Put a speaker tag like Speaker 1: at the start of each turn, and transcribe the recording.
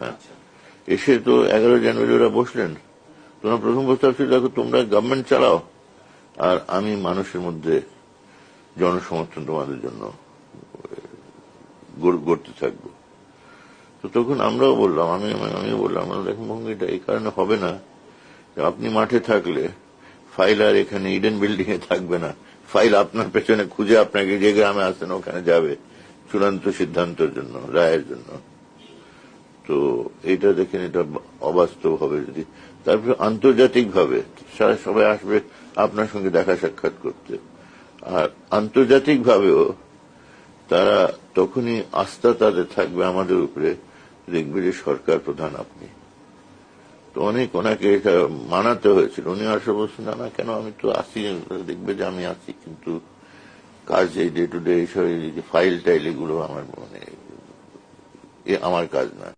Speaker 1: হ্যাঁ। এসে তো এগারো জানুয়ারি ওরা বসলেন। তোমরা প্রথম প্রস্তাব ছিল দেখো, তোমরা গভর্নমেন্ট চালাও, আর আমি মানুষের মধ্যে জনসমর্থন তোমাদের জন্য গড়তে থাকব। তো তখন আমরাও বললাম, আমি আমি বললাম দেখুন ভঙ্গিটা এই কারণে হবে না আপনি মাঠে থাকলে ফাইল আর এখানে ইডেন বিল্ডিং এ থাকবে না। ফাইল আপনার পেছনে খুঁজে আপনাকে যে গ্রামে আসেন, ওখানে যাবে। চূড়ান্ত সিদ্ধান্তের জন্য, রায়ের জন্য। তো এটা দেখেন, এটা অবাস্তব হবে যদি, তারপরে আন্তর্জাতিক ভাবে সারা সবাই আসবে আপনার সঙ্গে দেখা সাক্ষাৎ করতে। আর আন্তর্জাতিক ভাবেও তারা তখনই আস্থা তাদের থাকবে আমাদের উপরে, দেখবে যে সরকার প্রধান আপনি। তো অনেক ওনাকে এটা মানাতে হয়েছিল। উনি আসলে বলছেন, না না, কেন? আমি তো আসি দেখবে যে আমি আছি, কিন্তু কাজ এই ডে টু ডে এইসব ফাইল টাইল এগুলো আমার মানে আমার কাজ না।